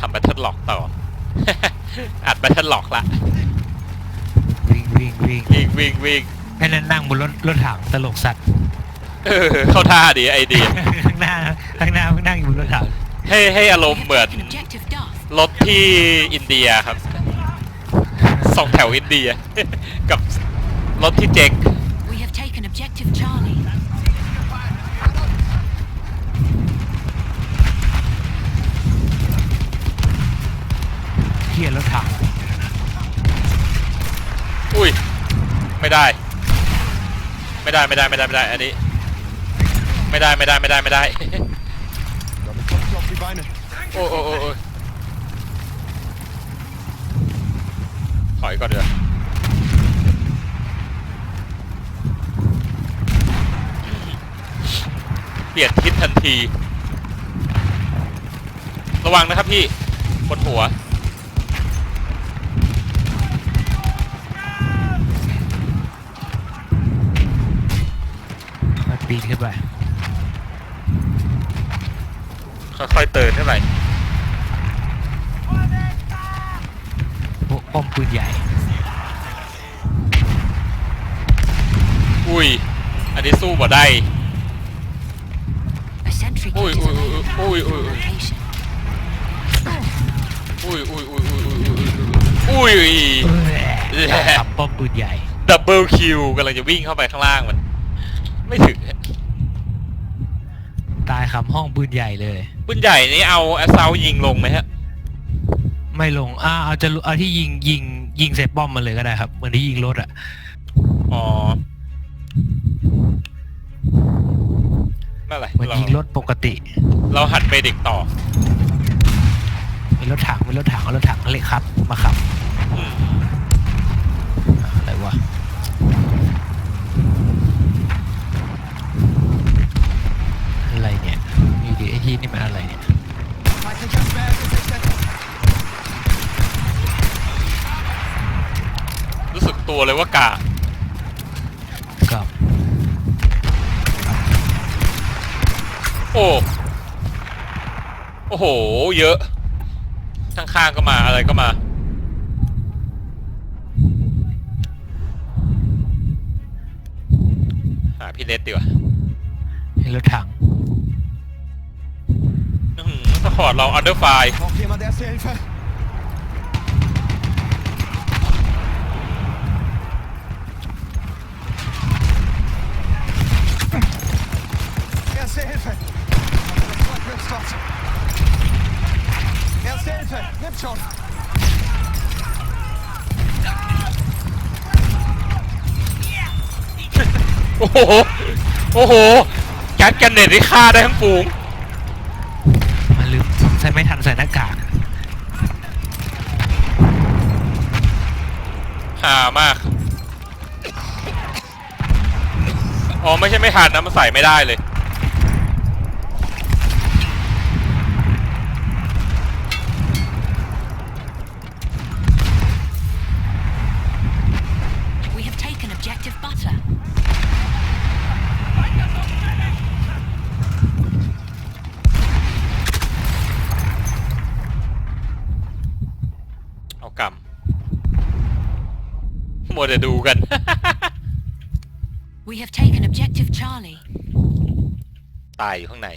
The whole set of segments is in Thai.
ทำแบทเทิลล็อกต่อ อัดแบทเทิลล็อกละวิ่งวิ่งวิ่งวิ่งวิ่งวิ่งไอ้นั่นนั่งบนรถรถถังตลกสัตว์เออเข้าท่าดีไอเดียข้างหน้าข้างหน้าเพิ่งนั่งอยู่บนรถถังให้ให้อารมณ์ We เหมือน have taken objective Duff. รถที่อินเดียครับสองแถวอินเดีย กับรถที่เจ๊ก We have taken objective Charlie. เฮียรถถังอุ้ย ไม่ได้ ไม่ได้ไม่ได้ไม่ได้ไม่ได้ อันนี้ ไม่ได้ไม่ได้ไม่ได้ไม่ได้ Damit kommst du auf die Beine. โอ้โอ้โอ้โอ้ถอยก่อนเดี๋ยวาเปลี่ยนทิศทันที ระวังนะครับพี่บนหัว ปีนขึ้นไป ค่อยๆเตือนเท่าไหร่พวกป้อมปืนใหญ่ อุ้ย อันนี้สู้บ่ได้ A sentry kit Oi, is oi, oi, available oi, at your oi, oi. location. อุ้ยอุ้ยอุ้ยอุ้ยอุ้ยอุ้ยอุ้ยขับป้อมปืนใหญ่ ดับเบิลคิวกำลังจะวิ่งเข้าไปข้างล่างมัน ไม่ถึงตายคำห้องปืนใหญ่เลย ปืนใหญ่นี่เอาแอสเซายิงลงไหมฮะ ไม่ลงอ่าเอาจะเอาที่ยิงยิงยิงใส่ป้อมมันเลยก็ได้ครับเหมือนที่ยิงรถอะอ๋อไม่เป็นไรเหมือนเรายิงรถปกติเราหัดเมดิกต่อเป็นรถถังเป็นรถถังเอารถถังเล็กครับ มาขับ อืม อ่าอะไรวะ อะไรเนี่ย นี่ดิไอ้ที่นี่มันอะไรเนี่ย Feindlicher Sperr gesichtet. รู้สึกตัวเลยว่ากากับโอ้โอ้โห เยอะ ข้างๆก็มาอะไรก็มา หาพี่เลสดีกว่าเป็นรถถังอื้อหือ สปอร์ตเราอันเดอร์ไฟ Braucht jemand Erste Hilfe? Erste Hilfe! Das Zeug nützt was. Erste Hilfe! Nimm schon! โอ้โห โอ้โหแก๊สกันเน็ตที่ฆ่าได้ทั้งฝูงมันลืม ใส่ไม่ทันใส่หน้ากากหามาก อ๋อไม่ใช่ไม่ทันนะมันใส่ไม่ได้เลย มัวแต่ดูกัน We have taken objective Charlie. ตายอยู่ข้างใน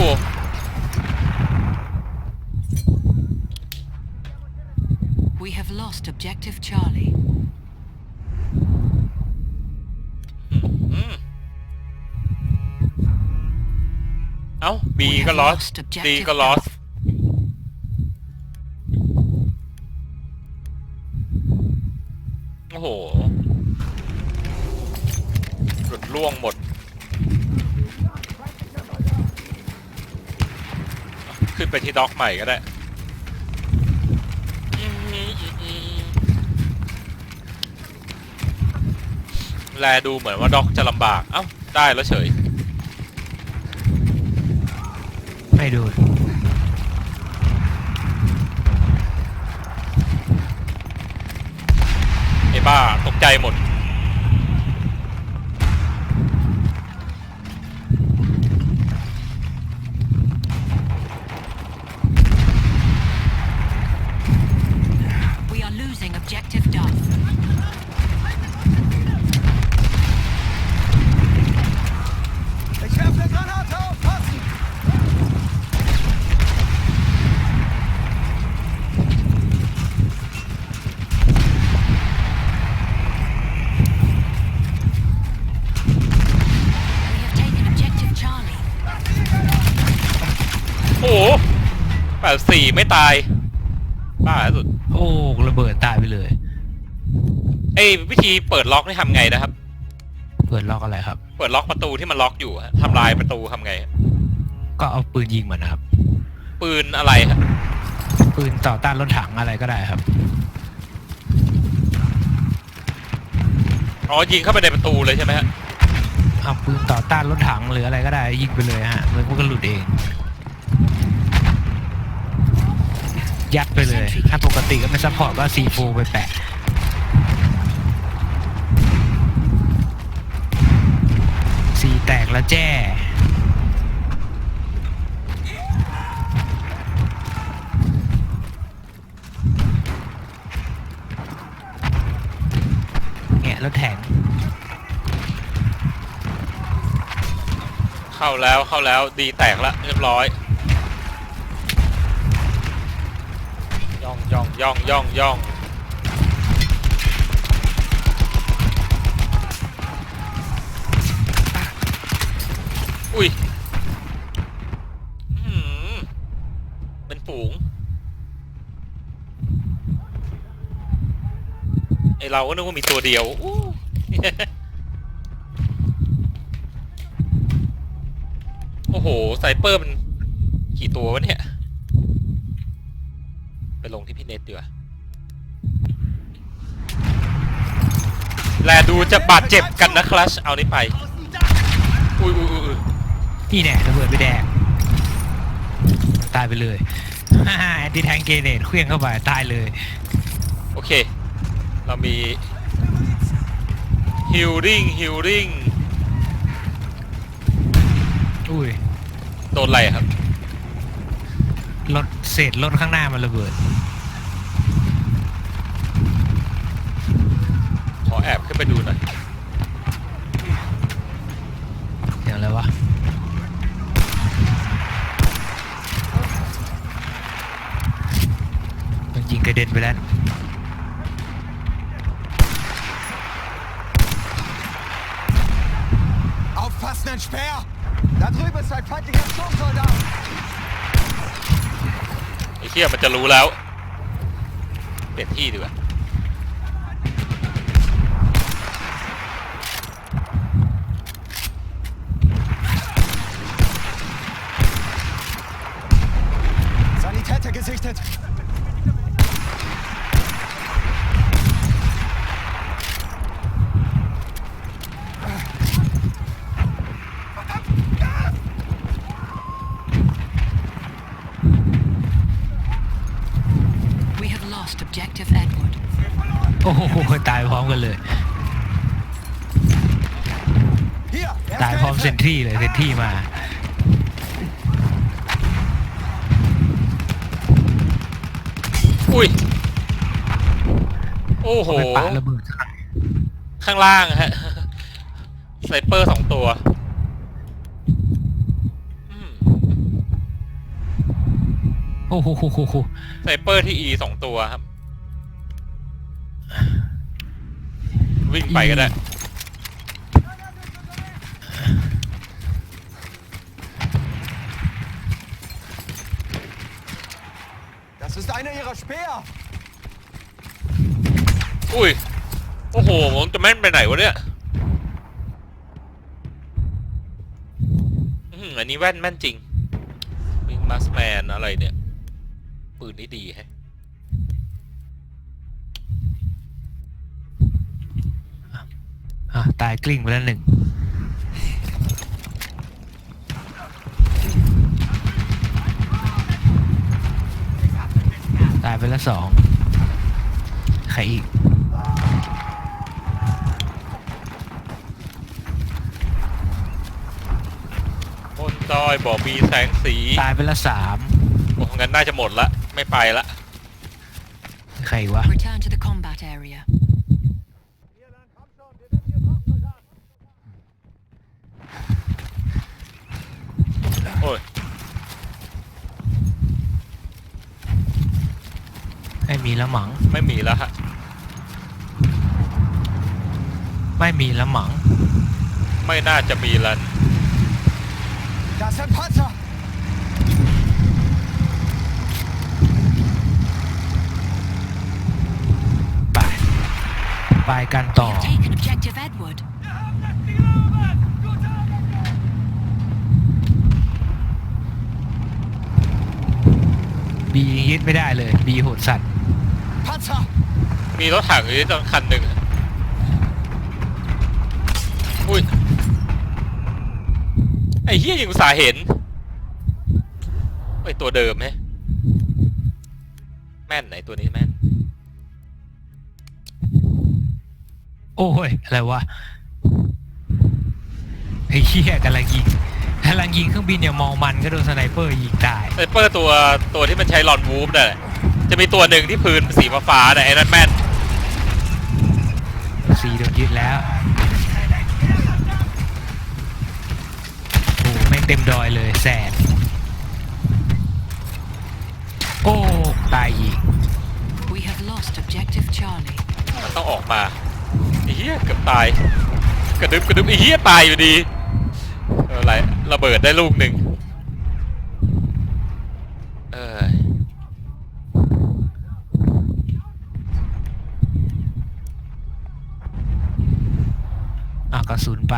อยู่ We have lost objective Charlie เอ้า B ก็ lost C ก็ lost โอ้โหหลุดล่วงหมด ไปที่ด็อกใหม่ก็ได้ แลดูเหมือนว่าด็อกจะลำบาก เอ้า ได้แล้วเฉย ไม่โดนไอ้บ้า ตกใจหมด ไม่ตายบ้าสุดโอ้ระเบิดตายไปเลย ไอ้วิธีเปิดล็อกนี่ทำไงนะครับ เปิดล็อกอะไรครับ เปิดล็อกประตูที่มันล็อกอยู่ฮะทำลายประตูทำไงก็เอาปืนยิงมันนะครับ ปืนอะไรฮะปืนต่อต้านรถถังอะไรก็ได้ครับ อ๋อยิงเข้าไปในประตูเลยใช่ไหมฮะเอาปืนต่อต้านรถถังหรืออะไรก็ได้ ยิงไปเลยฮะมันก็หลุดเอง ยัดไปเลย ถ้าปกติก็ไม่ซัพพอร์ตก็ซีโฟไปแปะสีแตกแล้วแจ้แงะแล้วแทงเข้าแล้วเข้าแล้วดีแตกละเรียบร้อย ย่องย่องย่องย่องอุ้ยอื้อหือเป็นฝูงไอเราก็นึกว่ามีตัวเดียวอู้โอ้โหไซเปอร์มันกี่ตัววะเนี่ย เน็ตดีกว่าแลดูจะบาดเจ็บกันนะคลัชเอานี้ไป อุ้ยอุ้ยอุ้ยอุ้ยนี่แน่ระเบิดไปแดงตายไปเลยฮ่าฮ่าแอนตี้แทงเกเนตเคลื่องเข้าไปตายเลย โอเค เรามีฮิลลิ่งฮิลลิ่งอุ้ยโดนอะไรครับรถเศษรถข้างหน้ามันระเบิด ขอแอบขึ้นไปดูหน่อยอย่างไรวะมันยิงกระเด็นไปแล้ว Aufpassen, ein Speer! Da drüben ist ein feindlicher Sturmsoldat! ไอ้เหี้ยมันจะรู้แล้ว เปลี่ยนที่ดีกว่า Sanitäter gesichtet! We have lost objective Edward. โอ้โห ตายพร้อมกันเลย Hier! ตาย Erste พร้อมเซน Hilfe! ทรีเลยเซนทรีมาอุ้ยโอ้โหไปปาระเบิดข้างในข้างล่างฮะไซเปอร์สองตัวอืมโอ้โหโหโหโหไซเปอร์ที่ E สองตัวครับ วิ่งไปก็ได้ อ Panzer Speer! อุ้ย โอ้โห ผมจะแม่นไปไหนวะเนี่ยอื้อหืออันนี้แว่นแม่นจริงวิงมัสแมนอะไรเนี่ย ปืนนี่ดีแฮะ อะตายกลิ้งไปแล้วหนึ่ง ตาย ไปแล้วสองใครอีก บนดอยบอกมีแสงสีตายไปแล้วสามโอ้งั้นน่าจะหมดละ ไม่ไปละ ใครวะ Return to the combat area. โอ้ย ไม่มีแล้วหมัง ไม่มีแล้วฮะไม่มีแล้วหมัง ไม่น่าจะมีแล้ว Das sind Panzer! ไปไปกันต่อ We have taken objective Edward. บียึดไม่ได้เลย บีโหดสัตว์ Panzer! มีรถถังอยู่ที่ตรงคันหนึ่งอะอุ้ย ไอ้เฮียยังอุตส่าห์เห็นไอ้ยตัวเดิมไหมแม่นไหนตัวนี้แม่น โอ้ย อะไรวะ ไอ้เหี้ยกำลังยิงกำลังยิงเครื่องบินอย่ามองมันก็โดนสไนเปอร์ยิงตายไซเปอร์ตัวตัวที่มันใช้ลอนวูฟนั่นแหละ จะมีตัวหนึ่งที่พื้นสีฟ้าๆน่ะไอ้นั่นแม่นสีโดนยึดแล้วโอ้ไม่งเต็มดอยเลยแสดโอ้ตายอีก We have lost objective Charlie. มันต้องออกมาไอ้เหี้ยเกือบตาย กระดึบกระดึบไอ้เหี้ยตายอยู่ดีเอออะไรระเบิดได้ลูกหนึ่งเออ อะกระสุนไป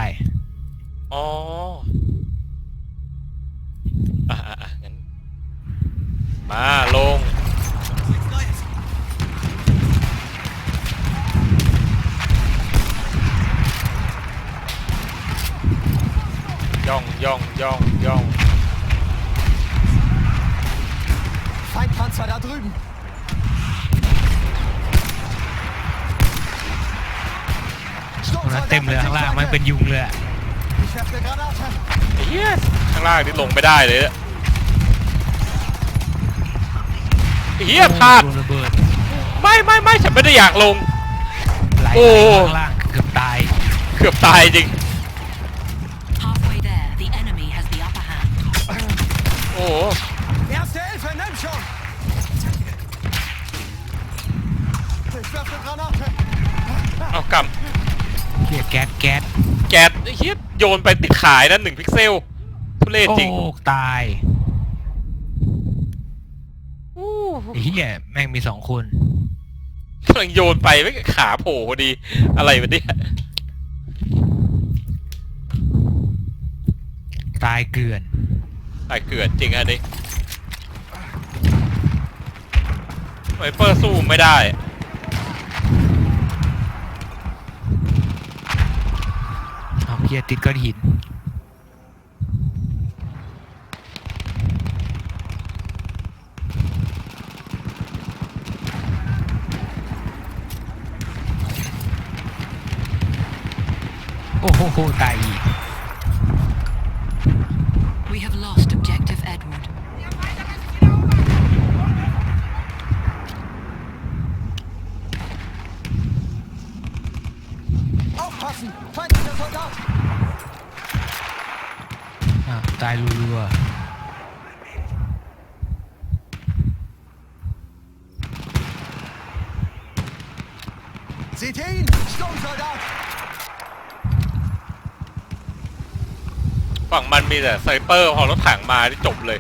อ๋อ อะอะอะงั้น มาลง ย่องย่องย่องย่อง Feindpanzer da drüben! ตรงนั้นเต็มเลยข้างล่างมันเป็นยุงเลยอะ เหี้ยข้างล่างนี่ลงไม่ได้เลยอะไอ้เหี้ยพลาด โดนระเบิดไม่ไม่ไม่ฉันไม่ได้อยากลง ไหลโอ้ข้างล่างเกือบตายเกือบตายจริง Halfway there, the enemy has the upper hand. โอ้โห Erste Hilfe, nimm schon! Ich werfe eine Granate! เอากเกียแก๊สแก๊สำ แก๊สไอ้เหี้ยโยนไปติดขายนะหนึ่งพิกเซลทุเรศโอ้จริงตายไอ้เหี้ยแม่งมีสองคนกำลังโยนไปไม่ขาโผล่พอดี อะไรวะเนี่ยตายเกลื่อนตายเกลือนจริงอันนี้ไวเปอร์สู้ไม่ได้ เอาเฮียติดก้อนหิน โอ้โห ตายอีก We have lost objective Edward. Aufpassen! Feindlicher Soldat! อะตายรัว Seht ihr ihn? Sturmsoldat! ฝั่ง มันมีแต่ไซเปอร์พอรถถังมาที่จบเลย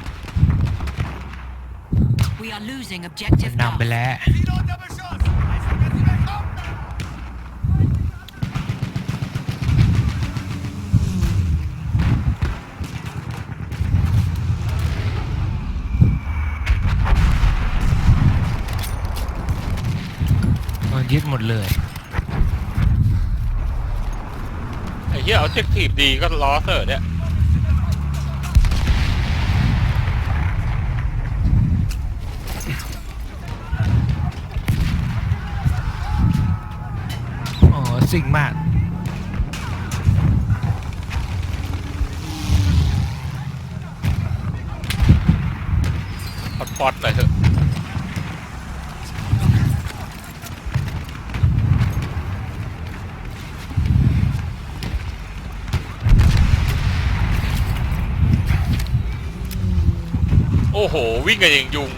We are are losing objective นำไป Duff. แล้ว Silo double shot! Wenn Sie wegkommen! มันยึดหมดเลย ไอ้เหี้ยเอาเจ็กทีบดีก็ล้อเตอร์เนี่ย สิ่งมากพอดพอดหน่อยเถอะ โอ้โห วิ่งกันอย่างยุง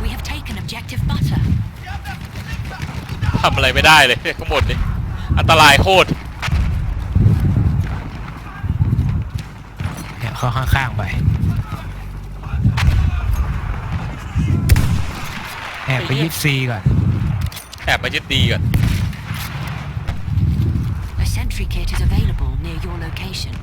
We have taken objective butter. ทำ อะไรไม่ได้เลยข้างบนนี่อันตรายโคตรเนี่ยเข้าข้างๆไปแอบไปยึดซีก่อนแอบมายึดดีก่อน A sentry kit is available near your location.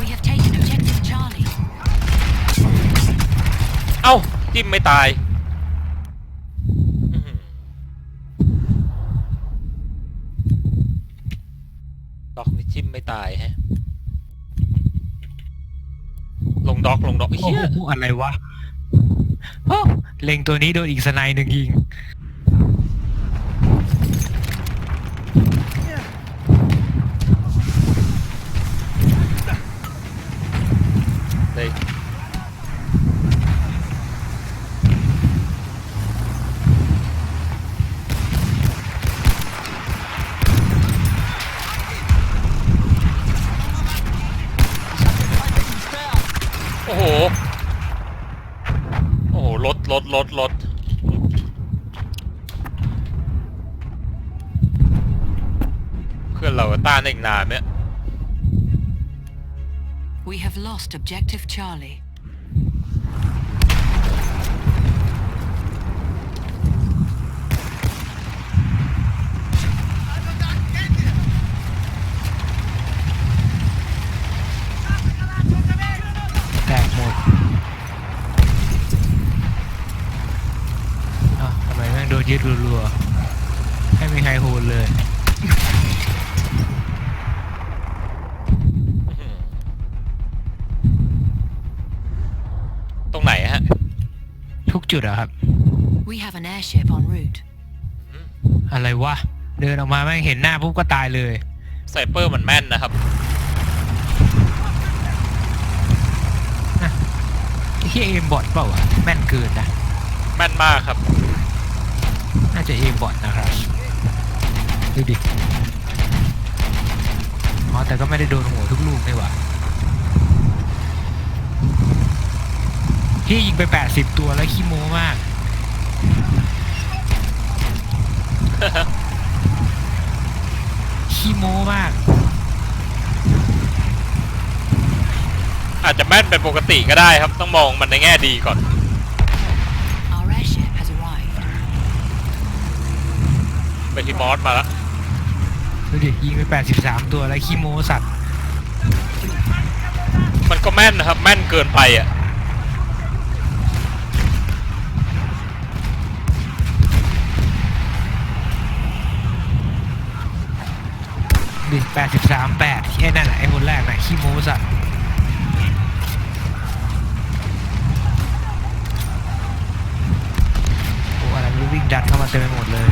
We have taken objective Charlie. เอ้า จิ้ม ไม่ตายด็อกนี่จิ้มไม่ตายฮะ ลงด็อกลงด็อกเฮียอะไรวะโอ้เล็งตัวนี้โดนอีกสไนหนึ่งยิง lost objective Charlie. จุดอะครับ We have an airship en route. อะไรวะ เดินออกมาแม่งเห็นหน้าปุ๊บก็ตายเลย ไซเปอร์มันแม่นนะครับที่เอมบอทเปล่าวะแม่นเกินนะ แม่นมากครับ น่าจะเอมบอทนะครับดูดิอ๋อแต่ก็ไม่ได้โดนหัวทุกลูกนี่หว่า ที่ยิงไป 80 ตัวแล้วขี้โม้มาก ขี้โม้มาก อาจจะแม่นเป็นปกติก็ได้ครับ ต้องมองมันในแง่ดีก่อน Our airship has arrived. ไปที่มอสมาแล้วดูดิยิงไป 83 ตัวแล้วขี้โม้สัตว์มันก็แม่นนะครับ แม่นเกินไปอะ ดิ83 8ไอ้นั่นแหละไอ้คนแรกนะขี้โม้สัตว์โอ้อะไรไม่รู้วิ่งดัดเข้ามาเต็มไปหมดเลย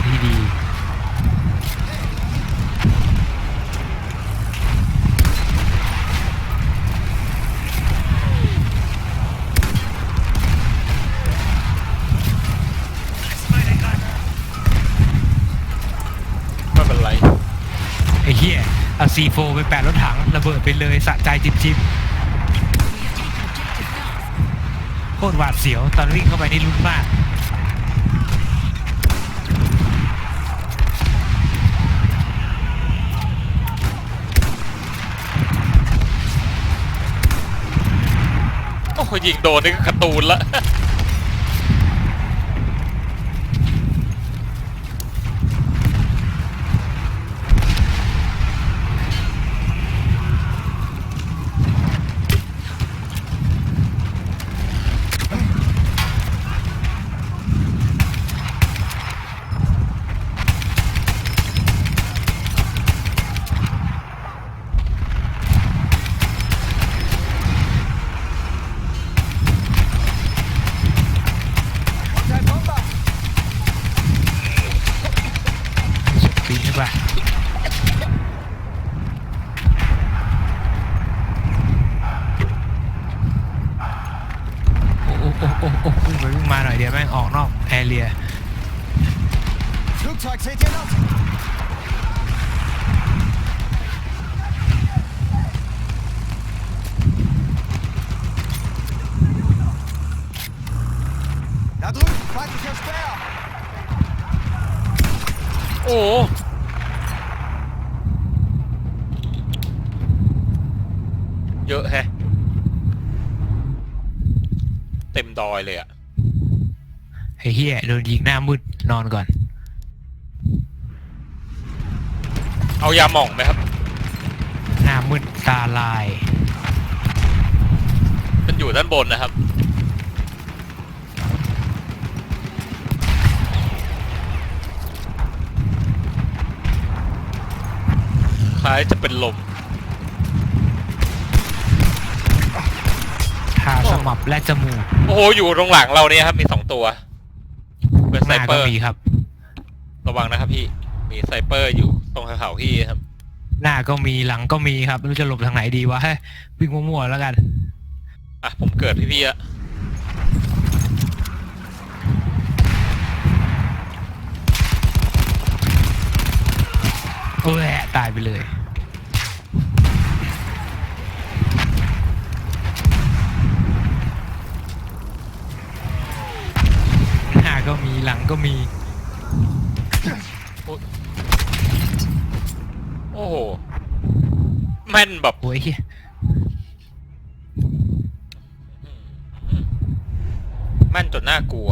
C4 ไปแปะรถถังระเบิดไปเลยสะใจจิบจิบโคตรหวาดเสียว ตอนวิ่งเข้าไปนี่ลุ้นมาก โอ้โหยิงโดนนี่ก็การ์ตูนละ Da drüben, feindlicher Speer! โอ้โหเยอะแฮะเต็มดอยเลยอะไอ้เฮียโดนยิงหน้ามืดนอนก่อน เอายาหม่องไหมครับ หน้ามืดตาลาย มันอยู่ด้านบนนะครับ คล้ายจะเป็นลม ทาสมับและจมูกโอ้โหอยู่ตรงหลังเราเนี่ยครับ มีสองตัว เป็นหไซน้าเปก็อร์ มีครับ ระวังนะครับพี่ มีไซเปอร์อยู่ตรงแถวๆพี่ครับ หน้าก็มีหลังก็มีครับไม่รู้จะหลบทางไหนดีวะเฮ้ยวิ่งมั่วๆแล้วกัน อะ ผมเกิดพี่พี่ๆอะโอ้ยตายไปเลย หน้า ก็มีหลังก็มี โอ้โหแม่นแบบโอ้ยเหี้ยแม่นจนน่ากลัว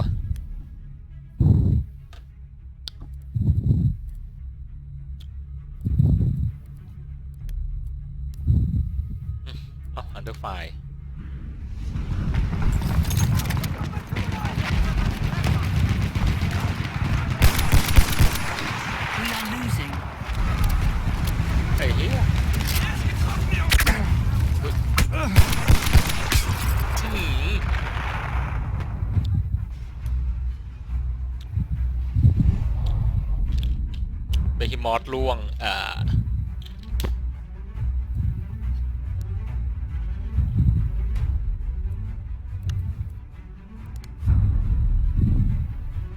อสล่วง อ่า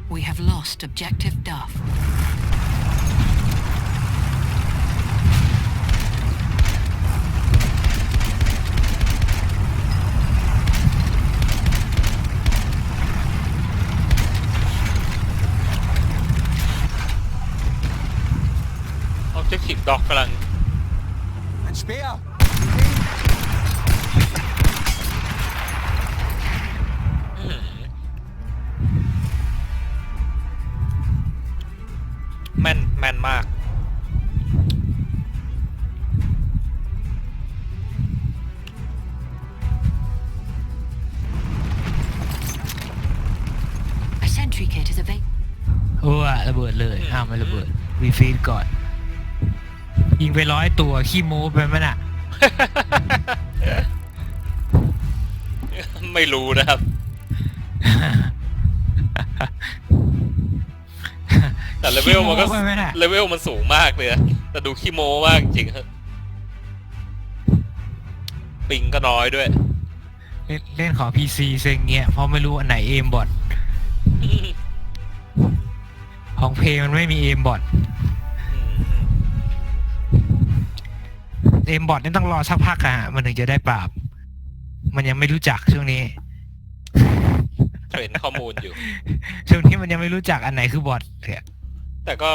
We have lost objective Duff. ออบเจกตีฟด็อกกำลัง Ein Speer! อื้อหือแม่นแม่นมาก A sentry kit is available. โอ้ยระเบิดเลย อ้าวไม่ระเบิดรีฟีดก่อน ยิงไปร้อยตัว ขี้โม้ไปมั้ยน่ะ ไม่รู้นะครับ แต่เลเวลมันก็ขี้โไปไหมน่ะ เลเวลมันสูงมากเลยนะแต่ดูขี้โม้มากจริงครับปิงก็น้อยด้วย เล่นเล่นขอ PC เซ็งเงี้ยเพราะไม่รู้อันไหนเอมบอทของเพลงมันไม่มีเอมบอท เอมบอทนี่ต้องรอสักพักอะฮะมันถึงจะได้ปราบ มันยังไม่รู้จักช่วงนี้ เทรนข้อมูลอยู่ ช่วงนี้มันยังไม่รู้จักอันไหนคือบอทเนี่ย แต่ก็